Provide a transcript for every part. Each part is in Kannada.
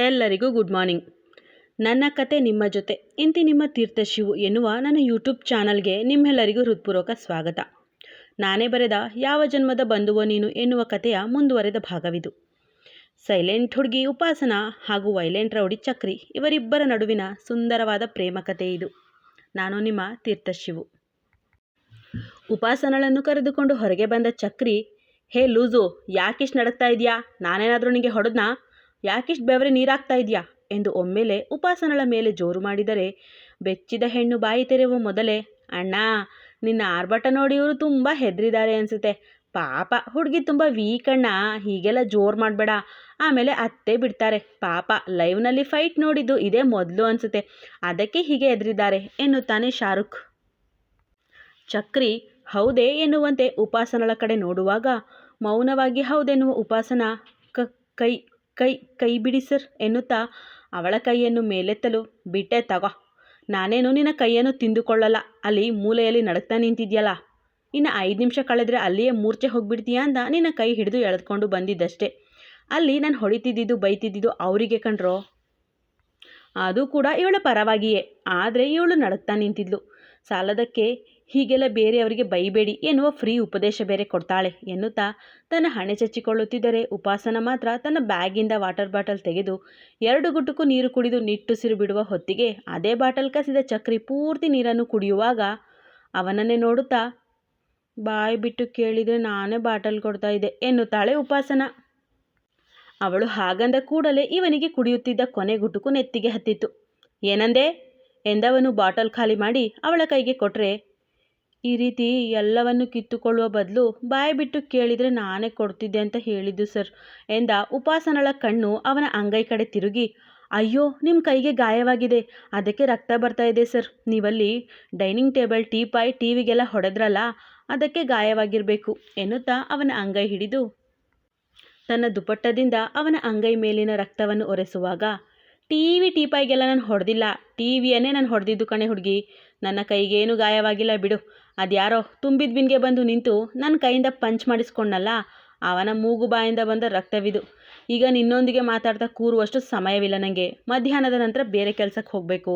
ಎಲ್ಲರಿಗೂ ಗುಡ್ ಮಾರ್ನಿಂಗ್ ನನ್ನ ಕತೆ ನಿಮ್ಮ ಜೊತೆ, ಇಂತಿ ನಿಮ್ಮ ತೀರ್ಥಶಿವು ಎನ್ನುವ ನನ್ನ ಯೂಟ್ಯೂಬ್ ಚಾನಲ್ಗೆ ನಿಮ್ಮೆಲ್ಲರಿಗೂ ಹೃತ್ಪೂರ್ವಕ ಸ್ವಾಗತ. ನಾನೇ ಬರೆದ ಯಾವ ಜನ್ಮದ ಬಂಧುವ ನೀನು ಎನ್ನುವ ಕಥೆಯ ಮುಂದುವರೆದ ಭಾಗವಿದು. ಸೈಲೆಂಟ್ ಹುಡುಗಿ ಉಪಾಸನ ಹಾಗೂ ವೈಲೆಂಟ್ ರೌಡಿ ಚಕ್ರಿ ಇವರಿಬ್ಬರ ನಡುವಿನ ಸುಂದರವಾದ ಪ್ರೇಮ ಕಥೆ ಇದು. ನಾನು ನಿಮ್ಮ ತೀರ್ಥಶಿವು ಉಪಾಸನಳನ್ನು ಕರೆದುಕೊಂಡು ಹೊರಗೆ ಬಂದ ಚಕ್ರಿ, ಹೇ ಲೂಸು, ಯಾಕಿಷ್ಟು ನಡಕ್ತಾ ಇದೆಯಾ? ನಾನೇನಾದರೂ ನಿನಗೆ ಹೊಡೆದ್ನಾ? ಯಾಕಿಷ್ಟು ಬೆವರಿ ನೀರಾಗ್ತಾ ಇದೆಯಾ? ಎಂದು ಒಮ್ಮೆಲೆ ಉಪಾಸನಳ ಮೇಲೆ ಜೋರು ಮಾಡಿದರೆ, ಬೆಚ್ಚಿದ ಹೆಣ್ಣು ಬಾಯಿ ತೆರೆಯುವ ಮೊದಲೇ, ಅಣ್ಣ, ನಿನ್ನ ಆರ್ಭಟ ನೋಡಿ ಇವರು ತುಂಬ ಹೆದರಿದ್ದಾರೆ ಅನಿಸುತ್ತೆ. ಪಾಪ, ಹುಡುಗಿ ತುಂಬ ವೀಕ್ ಅಣ್ಣ, ಹೀಗೆಲ್ಲ ಜೋರು ಮಾಡಬೇಡ. ಆಮೇಲೆ ಅತ್ತೆ ಬಿಡ್ತಾರೆ, ಪಾಪ, ಲೈವ್ನಲ್ಲಿ ಫೈಟ್ ನೋಡಿದ್ದು ಇದೇ ಮೊದಲು ಅನಿಸುತ್ತೆ, ಅದಕ್ಕೆ ಹೀಗೆ ಹೆದರಿದ್ದಾರೆ, ಎನ್ನುತ್ತಾನೆ ಶಾರುಖ್. ಚಕ್ರಿ ಹೌದೇ ಎನ್ನುವಂತೆ ಉಪಾಸನಳ ಕಡೆ ನೋಡುವಾಗ ಮೌನವಾಗಿ ಹೌದೆನ್ನುವ ಉಪಾಸನ ಕ, ಕೈ ಕೈ ಕೈ ಬಿಡಿ ಸರ್ ಎನ್ನುತ್ತಾ ಅವಳ ಕೈಯನ್ನು ಮೇಲೆತ್ತಲು ಬಿಟ್ಟೆ, ತಗೋ. ನಾನೇನು ನಿನ್ನ ಕೈಯನ್ನು ತಿಂದುಕೊಳ್ಳಲ್ಲ, ಅಲ್ಲಿ ಮೂಲೆಯಲ್ಲಿ ನಡಕ್ತಾ ನಿಂತಿದ್ಯಲ್ಲ. ಇನ್ನು ಐದು ನಿಮಿಷ ಕಳೆದ್ರೆ ಅಲ್ಲಿಯೇ ಮೂರ್ಛೆ ಹೋಗಿಬಿಡ್ತೀಯಾ ಅಂತ ನಿನ್ನ ಕೈ ಹಿಡಿದು ಎಳೆದುಕೊಂಡು ಬಂದಿದ್ದಷ್ಟೇ. ಅಲ್ಲಿ ನಾನು ಹೊಡಿತಿದ್ದಿದ್ದು, ಬೈತಿದ್ದಿದ್ದು ಅವರಿಗೆ ಕಂಡ್ರೋ ಅದು ಕೂಡ ಇವಳ ಪರವಾಗಿಯೇ, ಆದರೆ ಇವಳು ನಡಕ್ತಾ ನಿಂತಿದ್ಲು. ಸಾಲದಕ್ಕೆ ಹೀಗೆಲ್ಲ ಬೇರೆಯವರಿಗೆ ಬೈಬೇಡಿ ಎನ್ನುವ ಫ್ರೀ ಉಪದೇಶ ಬೇರೆ ಕೊಡ್ತಾಳೆ ಎನ್ನುತ್ತಾ ತನ್ನ ಹಣೆ ಚಚ್ಚಿಕೊಳ್ಳುತ್ತಿದ್ದರೆ ಉಪಾಸನ ಮಾತ್ರ ತನ್ನ ಬ್ಯಾಗಿಂದ ವಾಟರ್ ಬಾಟಲ್ ತೆಗೆದು ಎರಡು ಗುಟುಕು ನೀರು ಕುಡಿದು ನಿಟ್ಟುಸಿರು ಬಿಡುವ ಹೊತ್ತಿಗೆ ಅದೇ ಬಾಟಲ್ ಕಸಿದ ಚಕ್ರಿ ಪೂರ್ತಿ ನೀರನ್ನು ಕುಡಿಯುವಾಗ ಅವನನ್ನೇ ನೋಡುತ್ತಾ, ಬಾಯಿ ಬಿಟ್ಟು ಕೇಳಿದರೆ ನಾನೇ ಬಾಟಲ್ ಕೊಡ್ತಾ ಇದ್ದೆ, ಎನ್ನುತ್ತಾಳೆ ಉಪಾಸನ. ಅವಳು ಹಾಗಂದ ಕೂಡಲೇ ಇವನಿಗೆ ಕುಡಿಯುತ್ತಿದ್ದ ಕೊನೆ ಗುಟುಕು ನೆತ್ತಿಗೆ ಹತ್ತಿತ್ತು. ಏನಂದೆ? ಎಂದವನು ಬಾಟಲ್ ಖಾಲಿ ಮಾಡಿ ಅವಳ ಕೈಗೆ ಕೊಟ್ಟರೆ ಈ ರೀತಿ ಎಲ್ಲವನ್ನು ಕಿತ್ತುಕೊಳ್ಳುವ ಬದಲು ಬಾಯಿ ಬಿಟ್ಟು ಕೇಳಿದರೆ ನಾನೇ ಕೊಡ್ತಿದ್ದೆ ಅಂತ ಹೇಳಿದ್ದು ಸರ್ ಎಂದ ಉಪಾಸನಳ ಕಣ್ಣು ಅವನ ಅಂಗೈ ಕಡೆ ತಿರುಗಿ. ಅಯ್ಯೋ ನಿಮ್ಮ ಕೈಗೆ ಗಾಯವಾಗಿದೆ. ಅದಕ್ಕೆ ರಕ್ತ ಬರ್ತಾ ಇದೆ ಸರ್. ನೀವಲ್ಲಿ ಡೈನಿಂಗ್ ಟೇಬಲ್ ಟೀಪಾಯ್ ಟಿ ವಿಗೆಲ್ಲ ಹೊಡೆದ್ರಲ್ಲ, ಅದಕ್ಕೆ ಗಾಯವಾಗಿರಬೇಕು ಎನ್ನುತ್ತಾ ಅವನ ಅಂಗೈ ಹಿಡಿದು. ತನ್ನ ದುಪಟ್ಟದಿಂದ ಅವನ ಅಂಗೈ ಮೇಲಿನ ರಕ್ತವನ್ನು ಒರೆಸುವಾಗ ಟಿ ವಿ ಟೀಪಾಯ್ಗೆಲ್ಲ ನಾನು ಹೊಡೆದಿಲ್ಲ. ಟಿ ವಿಯನ್ನೇ ನಾನು ಹೊಡೆದಿದ್ದು ಕಣೆ ಹುಡುಗಿ. ನನ್ನ ಕೈಗೇನು ಗಾಯವಾಗಿಲ್ಲ ಬಿಡು. ಅದ್ಯಾರೋ ತುಂಬಿದ ಬಿನ್ಗೆ ಬಂದು ನಿಂತು ನನ್ನ ಕೈಯಿಂದ ಪಂಚ್ ಮಾಡಿಸ್ಕೊಂಡಲ್ಲ, ಅವನ ಮೂಗು ಬಾಯಿಂದ ಬಂದ ರಕ್ತವಿದು. ಈಗ ನಿನ್ನೊಂದಿಗೆ ಮಾತಾಡ್ತಾ ಕೂರುವಷ್ಟು ಸಮಯವಿಲ್ಲ ನನಗೆ ಮಧ್ಯಾಹ್ನದ ನಂತರ ಬೇರೆ ಕೆಲಸಕ್ಕೆ ಹೋಗಬೇಕು.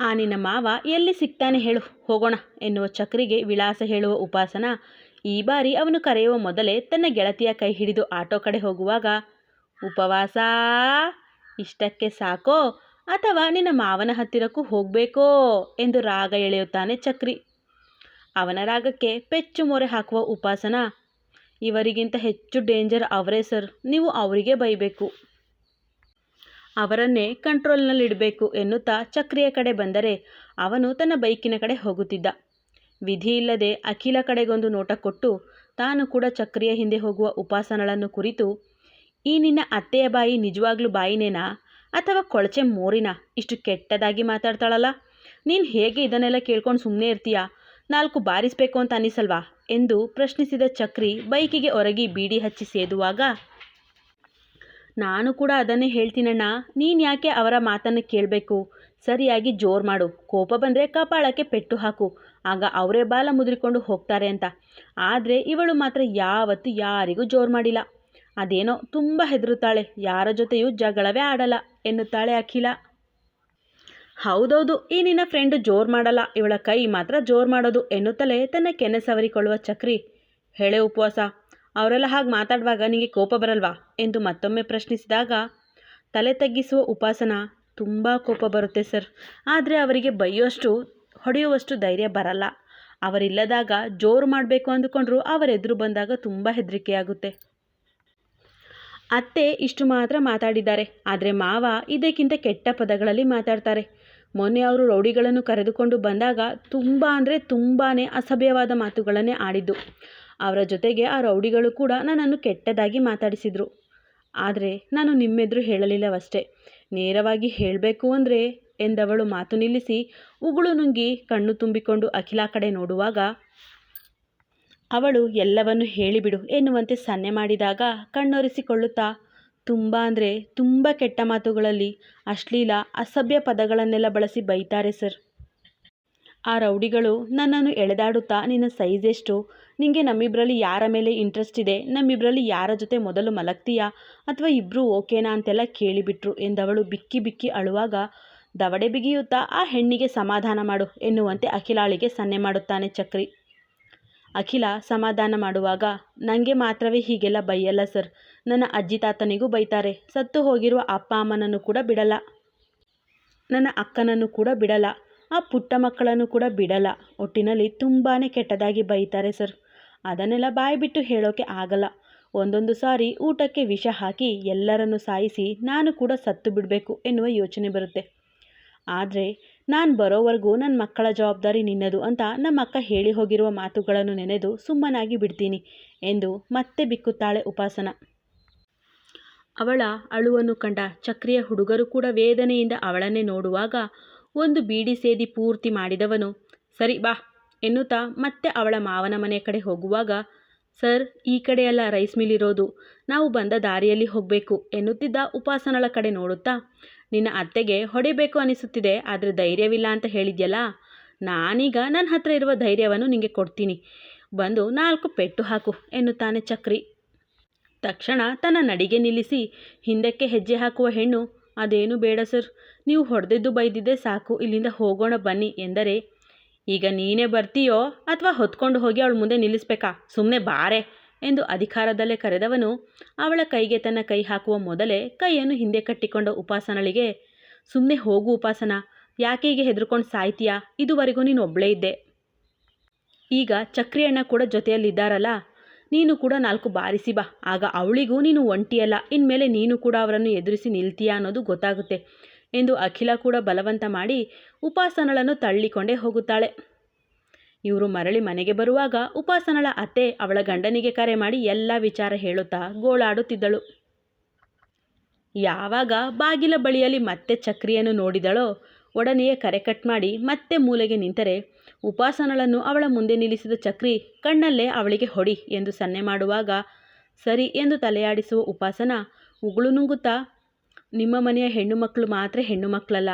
ಆ ನಿನ್ನ ಮಾವ ಎಲ್ಲಿ ಸಿಗ್ತಾನೆ ಹೇಳು, ಹೋಗೋಣ ಎನ್ನುವ ಚಕ್ರಿಗೆ ವಿಳಾಸ ಹೇಳುವ ಉಪಾಸನ ಈ ಬಾರಿ ಅವನು ಕರೆಯುವ ಮೊದಲೇ ತನ್ನ ಗೆಳತಿಯ ಕೈ ಹಿಡಿದು ಆಟೋ ಕಡೆ ಹೋಗುವಾಗ, ಉಪವಾಸ? ಇಷ್ಟಕ್ಕೆ ಸಾಕೋ? ಅಥವಾ ನಿನ್ನ ಮಾವನ ಹತ್ತಿರಕ್ಕೂ ಹೋಗಬೇಕೋ? ಎಂದು ರಾಗ ಎಳೆಯುತ್ತಾನೆ ಚಕ್ರಿ. ಅವನ ರಾಗಕ್ಕೆ ಪೆಚ್ಚು ಮೊರೆ ಹಾಕುವ ಉಪಾಸನ? ಇವರಿಗಿಂತ ಹೆಚ್ಚು ಡೇಂಜರ್ ಅವರೇ ಸರ್, ನೀವು ಅವರಿಗೆ ಬೈಬೇಕು. ಅವರನ್ನೇ ಕಂಟ್ರೋಲ್ನಲ್ಲಿಡಬೇಕು ಎನ್ನುತ್ತಾ ಚಕ್ರಿಯ ಕಡೆ ಬಂದರೆ ಅವನು ತನ್ನ ಬೈಕಿನ ಕಡೆ ಹೋಗುತ್ತಿದ್ದ. ವಿಧಿ ಇಲ್ಲದೆ ಅಖಿಲ ಕಡೆಗೊಂದು ನೋಟ ಕೊಟ್ಟು ತಾನು ಕೂಡ ಚಕ್ರಿಯ ಹಿಂದೆ ಹೋಗುವ ಉಪಾಸನಗಳನ್ನು ಕುರಿತು, ಈ ನಿನ್ನ ಅತ್ತೆಯ ಬಾಯಿ ನಿಜವಾಗ್ಲೂ ಬಾಯಿನೇನಾ ಅಥವಾ ಕೊಳಚೆ ಮೋರಿನ? ಇಷ್ಟು ಕೆಟ್ಟದಾಗಿ ಮಾತಾಡ್ತಾಳಲ್ಲ. ನೀನು ಹೇಗೆ ಇದನ್ನೆಲ್ಲ ಕೇಳ್ಕೊಂಡು ಸುಮ್ಮನೆ ಇರ್ತೀಯಾ? ನಾಲ್ಕು ಬಾರಿಸಬೇಕು ಅಂತ ಅನ್ನಿಸಲ್ವಾ ಎಂದು ಪ್ರಶ್ನಿಸಿದ ಚಕ್ರಿ ಬೈಕಿಗೆ ಹೊರಗಿ ಬೀಡಿ ಹಚ್ಚಿ ಸೇದುವಾಗ, ನಾನು ಕೂಡ ಅದನ್ನೇ ಹೇಳ್ತೀನಣ್ಣ. ನೀನು ಯಾಕೆ ಅವರ ಮಾತನ್ನು ಕೇಳಬೇಕು? ಸರಿಯಾಗಿ ಜೋರು ಮಾಡು. ಕೋಪ ಬಂದರೆ ಕಪಾಳಕ್ಕೆ ಪೆಟ್ಟು ಹಾಕು. ಆಗ ಅವರೇ ಬಾಲ ಮುದ್ರಿಕೊಂಡು ಹೋಗ್ತಾರೆ ಅಂತ. ಆದರೆ ಇವಳು ಮಾತ್ರ ಯಾವತ್ತೂ ಯಾರಿಗೂ ಜೋರು ಮಾಡಿಲ್ಲ. ಅದೇನೋ ತುಂಬ ಹೆದರುತ್ತಾಳೆ. ಯಾರ ಜೊತೆಯೂ ಜಗಳವೇ ಆಡಲ್ಲ, ಎನ್ನುತ್ತಾಳೆ ಅಖಿಲ. ಹೌದೌದು, ಈ ನಿನ್ನ ಫ್ರೆಂಡು ಜೋರು ಮಾಡಲ್ಲ. ಇವಳ ಕೈ ಮಾತ್ರ ಜೋರು ಮಾಡೋದು ಎನ್ನುತ್ತಲೇ ತನ್ನ ಕೆನೆ ಸವರಿಕೊಳ್ಳುವ ಚಕ್ರಿ. ಹೇಳೆ ಉಪವಾಸ, ಅವರೆಲ್ಲ ಹಾಗೆ ಮಾತಾಡುವಾಗ ನಿಮಗೆ ಕೋಪ ಬರಲ್ವಾ? ಎಂದು ಮತ್ತೊಮ್ಮೆ ಪ್ರಶ್ನಿಸಿದಾಗ ತಲೆ ತಗ್ಗಿಸುವ ಉಪಾಸನ, ತುಂಬ ಕೋಪ ಬರುತ್ತೆ ಸರ್. ಆದರೆ ಅವರಿಗೆ ಬೈಯುವಷ್ಟು, ಹೊಡೆಯುವಷ್ಟು ಧೈರ್ಯ ಬರಲ್ಲ. ಅವರಿಲ್ಲದಾಗ ಜೋರು ಮಾಡಬೇಕು ಅಂದುಕೊಂಡ್ರು ಅವರೆದುರು ಬಂದಾಗ ತುಂಬ ಹೆದರಿಕೆಯಾಗುತ್ತೆ. ಅತ್ತೆ ಇಷ್ಟು ಮಾತ್ರ ಮಾತಾಡಿದ್ದಾರೆ. ಆದರೆ ಮಾವ ಇದಕ್ಕಿಂತ ಕೆಟ್ಟ ಪದಗಳಲ್ಲಿ ಮಾತಾಡ್ತಾರೆ. ಮೊನ್ನೆ ಅವರು ರೌಡಿಗಳನ್ನು ಕರೆದುಕೊಂಡು ಬಂದಾಗ ತುಂಬ ಅಂದರೆ ತುಂಬಾ ಅಸಭ್ಯವಾದ ಮಾತುಗಳನ್ನೇ ಆಡಿದ್ದು. ಅವರ ಜೊತೆಗೆ ಆ ರೌಡಿಗಳು ಕೂಡ ನನ್ನನ್ನು ಕೆಟ್ಟದಾಗಿ ಮಾತಾಡಿಸಿದರು. ಆದರೆ ನಾನು ನಿಮ್ಮೆದುರು ಹೇಳಲಿಲ್ಲವಷ್ಟೇ. ನೇರವಾಗಿ ಹೇಳಬೇಕು ಅಂದರೆ, ಎಂದವಳು ಮಾತು ನಿಲ್ಲಿಸಿ ಉಗುಳು ನುಂಗಿ ಕಣ್ಣು ತುಂಬಿಕೊಂಡು ಅಖಿಲ ಕಡೆ ನೋಡುವಾಗ, ಅವಳು ಎಲ್ಲವನ್ನು ಹೇಳಿಬಿಡು ಎನ್ನುವಂತೆ ಸನ್ನೆ ಮಾಡಿದಾಗ ಕಣ್ಣೊರೆಸಿಕೊಳ್ಳುತ್ತಾ ತುಂಬ ಅಂದರೆ ತುಂಬ ಕೆಟ್ಟ ಮಾತುಗಳಲ್ಲಿ ಅಶ್ಲೀಲ, ಅಸಭ್ಯ ಪದಗಳನ್ನೆಲ್ಲ ಬಳಸಿ ಬೈತಾರೆ ಸರ್. ಆ ರೌಡಿಗಳು ನನ್ನನ್ನು ಎಳೆದಾಡುತ್ತಾ ನಿನ್ನ ಸೈಜ್ ಎಷ್ಟು? ನಿಮಗೆ ನಮ್ಮಿಬ್ಬರಲ್ಲಿ ಯಾರ ಮೇಲೆ ಇಂಟ್ರೆಸ್ಟ್ ಇದೆ? ನಮ್ಮಿಬ್ಬರಲ್ಲಿ ಯಾರ ಜೊತೆ ಮೊದಲು ಮಲಗ್ತೀಯಾ? ಅಥವಾ ಇಬ್ಬರು ಓಕೆನಾ ಅಂತೆಲ್ಲ ಕೇಳಿಬಿಟ್ರು ಎಂದವಳು ಬಿಕ್ಕಿ ಬಿಕ್ಕಿ ಅಳುವಾಗ, ದವಡೆ ಬಿಗಿಯುತ್ತಾ ಆ ಹೆಣ್ಣಿಗೆ ಸಮಾಧಾನ ಮಾಡು ಎನ್ನುವಂತೆ ಅಖಿಲಾಳಿಗೆ ಸನ್ನೆ ಮಾಡುತ್ತಾನೆ ಚಕ್ರಿ. ಅಖಿಲ ಸಮಾಧಾನ ಮಾಡುವಾಗ ನನಗೆ ಮಾತ್ರವೇ ಹೀಗೆಲ್ಲ ಬೈಯಲ್ಲ ಸರ್. ನನ್ನ ಅಜ್ಜಿ ತಾತನಿಗೂ ಬೈತಾರೆ. ಸತ್ತು ಹೋಗಿರುವ ಅಪ್ಪ ಅಮ್ಮನನ್ನು ಕೂಡ ಬಿಡಲ್ಲ. ನನ್ನ ಅಕ್ಕನನ್ನು ಕೂಡ ಬಿಡಲ್ಲ. ಆ ಪುಟ್ಟ ಮಕ್ಕಳನ್ನು ಕೂಡ ಬಿಡಲ್ಲ. ಒಟ್ಟಿನಲ್ಲಿ ತುಂಬಾ ಕೆಟ್ಟದಾಗಿ ಬೈತಾರೆ ಸರ್. ಅದನ್ನೆಲ್ಲ ಬಾಯಿ ಬಿಟ್ಟು ಹೇಳೋಕೆ ಆಗಲ್ಲ. ಒಂದೊಂದು ಸಾರಿ ಊಟಕ್ಕೆ ವಿಷ ಹಾಕಿ ಎಲ್ಲರನ್ನು ಸಾಯಿಸಿ ನಾನು ಕೂಡ ಸತ್ತು ಬಿಡಬೇಕು ಎನ್ನುವ ಯೋಚನೆ ಬರುತ್ತೆ. ಆದರೆ ನಾನು ಬರೋವರೆಗೂ ನನ್ನ ಮಕ್ಕಳ ಜವಾಬ್ದಾರಿ ನಿನ್ನದು ಅಂತ ನಮ್ಮ ಅಕ್ಕ ಹೇಳಿ ಹೋಗಿರುವ ಮಾತುಗಳನ್ನು ನೆನೆದು ಸುಮ್ಮನಾಗಿ ಬಿಡ್ತೀನಿ ಎಂದು ಮತ್ತೆ ಬಿಕ್ಕುತ್ತಾಳೆ ಉಪಾಸನ. ಅವಳ ಅಳುವನ್ನು ಕಂಡ ಚಕ್ರಿಯ ಹುಡುಗರು ಕೂಡ ವೇದನೆಯಿಂದ ಅವಳನ್ನೇ ನೋಡುವಾಗ ಒಂದು ಬೀಡಿ ಸೇದಿ ಪೂರ್ತಿ ಮಾಡಿದವನು, ಸರಿ ಬಾ, ಎನ್ನುತ್ತಾ ಮತ್ತೆ ಅವಳ ಮಾವನ ಮನೆ ಕಡೆ ಹೋಗುವಾಗ, ಸರ್, ಈ ಕಡೆಯೆಲ್ಲ ರೈಸ್ ಮಿಲ್ ಇರೋದು, ನಾವು ಬಂದ ದಾರಿಯಲ್ಲಿ ಹೋಗಬೇಕು, ಎನ್ನುತ್ತಿದ್ದ ಉಪಾಸನಳ ಕಡೆ ನೋಡುತ್ತಾ, ನಿನ್ನ ಅತ್ತೆಗೆ ಹೊಡಿಬೇಕು ಅನಿಸುತ್ತಿದೆ, ಆದರೆ ಧೈರ್ಯವಿಲ್ಲ ಅಂತ ಹೇಳಿದ್ಯಲ್ಲ, ನಾನೀಗ ನನ್ನ ಹತ್ರ ಇರುವ ಧೈರ್ಯವನ್ನು ನಿಮಗೆ ಕೊಡ್ತೀನಿ, ಬಂದು ನಾಲ್ಕು ಪೆಟ್ಟು ಹಾಕು, ಎನ್ನುತ್ತಾನೆ ಚಕ್ರಿ. ತಕ್ಷಣ ತನ್ನ ನಡಿಗೆ ನಿಲ್ಲಿಸಿ, ಹಿಂದಕ್ಕೆ ಹೆಜ್ಜೆ ಹಾಕುವ ಹೆಣ್ಣು, ಅದೇನು ಬೇಡ ಸರ್, ನೀವು ಹೊಡೆದಿದ್ದು ಬೈದಿದ್ದೆ ಸಾಕು, ಇಲ್ಲಿಂದ ಹೋಗೋಣ ಬನ್ನಿ ಎಂದರೆ, ಈಗ ನೀನೇ ಬರ್ತೀಯೋ ಅಥವಾ ಹೊತ್ಕೊಂಡು ಹೋಗಿ ಅವಳ ಮುಂದೆ ನಿಲ್ಲಿಸ್ಬೇಕಾ? ಸುಮ್ಮನೆ ಬಾರೆ ಎಂದು ಅಧಿಕಾರದಲ್ಲೇ ಕರೆದವನು, ಅವಳ ಕೈಗೆ ತನ್ನ ಕೈ ಹಾಕುವ ಮೊದಲೇ ಕೈಯನ್ನು ಹಿಂದೆ ಕಟ್ಟಿಕೊಂಡ ಉಪಾಸನಳಿಗೆ ಸುಮ್ಮನೆ ಹೋಗು ಉಪಾಸನ, ಯಾಕೆ ಹೀಗೆ ಹೆದರ್ಕೊಂಡು ಸಾಯ್ತೀಯಾ? ಇದುವರೆಗೂ ನೀನು ಒಬ್ಬಳೇ ಇದ್ದೆ. ಈಗ ಚಕ್ರಿಯಣ್ಣ ಕೂಡ ಜೊತೆಯಲ್ಲಿದ್ದಾರಲ್ಲ ನೀನು ಕೂಡ ನಾಲ್ಕು ಬಾರಿಸಿ ಬಾ. ಆಗ ಅವಳಿಗೂ ನೀನು ಒಂಟಿಯಲ್ಲ. ಇನ್ಮೇಲೆ ನೀನು ಕೂಡ ಅವರನ್ನು ಎದುರಿಸಿ ನಿಲ್ತೀಯಾ ಅನ್ನೋದು ಗೊತ್ತಾಗುತ್ತೆ ಎಂದು ಅಖಿಲ ಕೂಡ ಬಲವಂತ ಮಾಡಿ ಉಪಾಸನಳನ್ನು ತಳ್ಳಿಕೊಂಡೇ ಹೋಗುತ್ತಾಳೆ. ಇವರು ಮರಳಿ ಮನೆಗೆ ಬರುವಾಗ ಉಪಾಸನಳ ಅತ್ತೆ ಅವಳ ಗಂಡನಿಗೆ ಕರೆ ಮಾಡಿ ಎಲ್ಲ ವಿಚಾರ ಹೇಳುತ್ತಾ ಗೋಳಾಡುತ್ತಿದ್ದಳು. ಯಾವಾಗ ಬಾಗಿಲ ಬಳಿಯಲ್ಲಿ ಮತ್ತೆ ಚಕ್ರಿಯನ್ನು ನೋಡಿದಳೋ, ಒಡನೆಯೇ ಕರೆ ಕಟ್ ಮಾಡಿ ಮತ್ತೆ ಮೂಲೆಗೆ ನಿಂತರೆ ಉಪಾಸನಳನ್ನು ಅವಳ ಮುಂದೆ ನಿಲ್ಲಿಸಿದ ಚಕ್ರಿ, ಕಣ್ಣಲ್ಲೇ ಅವಳಿಗೆ ಹೊಡಿ ಎಂದು ಸನ್ನೆ ಮಾಡುವಾಗ, ಸರಿ ಎಂದು ತಲೆಯಾಡಿಸುವ ಉಪಾಸನ, ಉಗುಳು ನುಂಗುತ್ತಾ, ನಿಮ್ಮ ಮನೆಯ ಹೆಣ್ಣು ಮಕ್ಕಳು ಮಾತ್ರ ಹೆಣ್ಣು ಮಕ್ಕಳಲ್ಲ,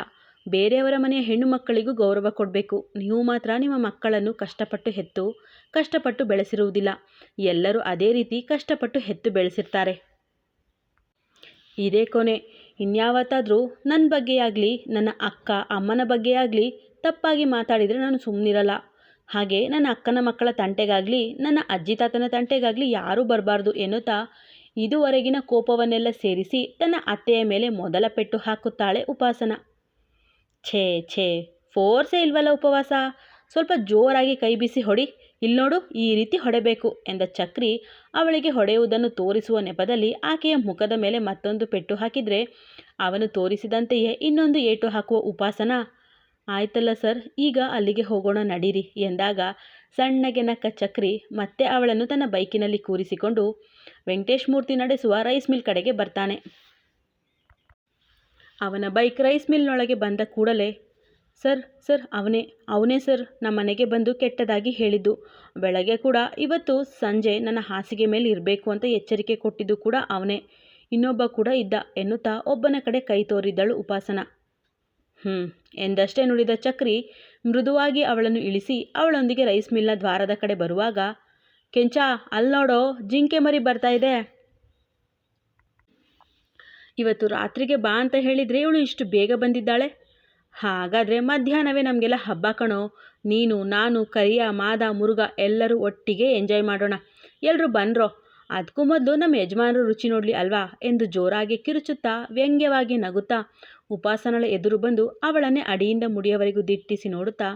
ಬೇರೆಯವರ ಮನೆಯ ಹೆಣ್ಣು ಮಕ್ಕಳಿಗೂ ಗೌರವ ಕೊಡಬೇಕು, ನೀವು ಮಾತ್ರ ನಿಮ್ಮ ಮಕ್ಕಳನ್ನು ಕಷ್ಟಪಟ್ಟು ಹೆತ್ತು, ಕಷ್ಟಪಟ್ಟು ಬೆಳೆಸಿರುವುದಿಲ್ಲ, ಎಲ್ಲರೂ ಅದೇ ರೀತಿ ಕಷ್ಟಪಟ್ಟು ಹೆತ್ತು ಬೆಳೆಸಿರ್ತಾರೆ. ಇದೇ ಕೊನೆ, ಇನ್ಯಾವತ್ತಾದರೂ ನನ್ನ ಬಗ್ಗೆಯಾಗಲಿ, ನನ್ನ ಅಕ್ಕ, ಅಮ್ಮನ ಬಗ್ಗೆಯಾಗಲಿ ತಪ್ಪಾಗಿ ಮಾತಾಡಿದರೆ ನಾನು ಸುಮ್ಮನಿರಲ್ಲ ಹಾಗೆ ನನ್ನ ಅಕ್ಕನ ಮಕ್ಕಳ ತಂಟೆಗಾಗಲಿ, ನನ್ನ ಅಜ್ಜಿ ತಾತನ ತಂಟೆಗಾಗಲಿ ಯಾರೂ ಬರಬಾರ್ದು ಎನ್ನುತ್ತಾ ಇದುವರೆಗಿನ ಕೋಪವನ್ನೆಲ್ಲ ಸೇರಿಸಿ ತನ್ನ ಅತ್ತೆಯ ಮೇಲೆ ಮೊದಲ ಪೆಟ್ಟು ಹಾಕುತ್ತಾಳೆ ಉಪಾಸನ. ಛೇ ಛೇ, ಫೋರ್ಸೇ ಇಲ್ವಲ್ಲ ಉಪವಾಸ? ಸ್ವಲ್ಪ ಜೋರಾಗಿ ಕೈ ಬಿಸಿ ಹೊಡಿ. ಇಲ್ಲಿ ನೋಡು, ಈ ರೀತಿ ಹೊಡೆಬೇಕು ಎಂದ ಚಕ್ರಿ ಅವಳಿಗೆ ಹೊಡೆಯುವುದನ್ನು ತೋರಿಸುವ ನೆಪದಲ್ಲಿ ಆಕೆಯ ಮುಖದ ಮೇಲೆ ಮತ್ತೊಂದು ಪೆಟ್ಟು ಹಾಕಿದರೆ ಅವನು ತೋರಿಸಿದಂತೆಯೇ ಇನ್ನೊಂದು ಏಟು ಹಾಕುವ ಉಪಾಸನ. ಆಯ್ತಲ್ಲ ಸರ್, ಈಗ ಅಲ್ಲಿಗೆ ಹೋಗೋಣ ನಡೀರಿ ಎಂದಾಗ ಸಣ್ಣಗೆ ನಕ್ಕ ಚಕ್ರಿ ಮತ್ತೆ ಅವಳನ್ನು ತನ್ನ ಬೈಕಿನಲ್ಲಿ ಕೂರಿಸಿಕೊಂಡು ವೆಂಕಟೇಶ್ ಮೂರ್ತಿ ನಡೆಸುವ ರೈಸ್ ಮಿಲ್ ಕಡೆಗೆ ಬರ್ತಾನೆ. ಅವನ ಬೈಕ್ ರೈಸ್ ಮಿಲ್ನೊಳಗೆ ಬಂದ ಕೂಡಲೇ, ಸರ್ ಸರ್, ಅವನೇ ಅವನೇ ಸರ್, ನಮ್ಮ ಮನೆಗೆ ಬಂದು ಕೆಟ್ಟದಾಗಿ ಹೇಳಿದ್ದು. ಬೆಳಗ್ಗೆ ಕೂಡ, ಇವತ್ತು ಸಂಜೆ ನನ್ನ ಹಾಸಿಗೆ ಮೇಲೆ ಇರಬೇಕು ಅಂತ ಎಚ್ಚರಿಕೆ ಕೊಟ್ಟಿದ್ದು ಕೂಡ ಅವನೇ. ಇನ್ನೊಬ್ಬ ಕೂಡ ಇದ್ದ, ಎನ್ನುತ್ತಾ ಒಬ್ಬನ ಕಡೆ ಕೈ ತೋರಿದ್ದಳು ಉಪಾಸನ. ಹ್ಞೂ ಎಂದಷ್ಟೇ ನುಡಿದ ಚಕ್ರಿ ಮೃದುವಾಗಿ ಅವಳನ್ನು ಇಳಿಸಿ ಅವಳೊಂದಿಗೆ ರೈಸ್ ಮಿಲ್ನ ದ್ವಾರದ ಕಡೆ ಬರುವಾಗ, ಕೆಂಚ ಅಲ್ಲಿ ನೋಡೋ, ಜಿಂಕೆ ಮರಿ ಬರ್ತಾ ಇದೆ. ಇವತ್ತು ರಾತ್ರಿಗೆ ಬಾ ಅಂತ ಹೇಳಿದರೆ ಇವಳು ಇಷ್ಟು ಬೇಗ ಬಂದಿದ್ದಾಳೆ. ಹಾಗಾದರೆ ಮಧ್ಯಾಹ್ನವೇ ನಮಗೆಲ್ಲ ಹಬ್ಬ ಕಣೋ. ನೀನು, ನಾನು, ಕರಿಯ, ಮಾದ ಮುರುಗ ಎಲ್ಲರೂ ಒಟ್ಟಿಗೆ ಎಂಜಾಯ್ ಮಾಡೋಣ. ಎಲ್ಲರೂ ಬನ್ರೋ. ಅದಕ್ಕೂ ಮೊದಲು ನಮ್ಮ ಯಜಮಾನರು ರುಚಿ ನೋಡಲಿ ಅಲ್ವಾ ಎಂದು ಜೋರಾಗಿ ಕಿರುಚುತ್ತಾ ವ್ಯಂಗ್ಯವಾಗಿ ನಗುತ್ತಾ ಉಪಾಸನಳ ಎದುರು ಬಂದು ಅವಳನ್ನೇ ಅಡಿಯಿಂದ ಮುಡಿಯವರೆಗೂ ದಿಟ್ಟಿಸಿ ನೋಡುತ್ತಾ,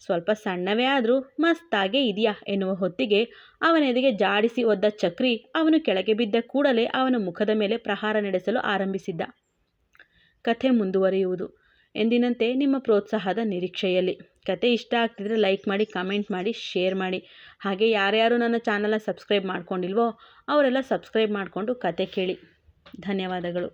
ಸ್ವಲ್ಪ ಸಣ್ಣವೇ ಆದರೂ ಮಸ್ತಾಗೇ ಇದೆಯಾ ಎನ್ನುವ ಹೊತ್ತಿಗೆ ಅವನೆದೆಗೆ ಜಾಡಿಸಿ ಒದ್ದ ಚಕ್ರಿ ಅವನು ಕೆಳಗೆ ಬಿದ್ದ ಕೂಡಲೇ ಅವನ ಮುಖದ ಮೇಲೆ ಪ್ರಹಾರ ನಡೆಸಲು ಆರಂಭಿಸಿದ್ದ. ಕಥೆ ಮುಂದುವರಿಯುವುದು. ಎಂದಿನಂತೆ ನಿಮ್ಮ ಪ್ರೋತ್ಸಾಹದ ನಿರೀಕ್ಷೆಯಲ್ಲಿ. ಕತೆ ಇಷ್ಟ ಆಗ್ತಿದ್ರೆ ಲೈಕ್ ಮಾಡಿ, ಕಮೆಂಟ್ ಮಾಡಿ, ಶೇರ್ ಮಾಡಿ. ಹಾಗೆ ಯಾರ್ಯಾರು ನನ್ನ ಚಾನಲ್ನ ಸಬ್ಸ್ಕ್ರೈಬ್ ಮಾಡ್ಕೊಂಡಿಲ್ವೋ ಅವರೆಲ್ಲ ಸಬ್ಸ್ಕ್ರೈಬ್ ಮಾಡಿಕೊಂಡು ಕತೆ ಕೇಳಿ. ಧನ್ಯವಾದಗಳು.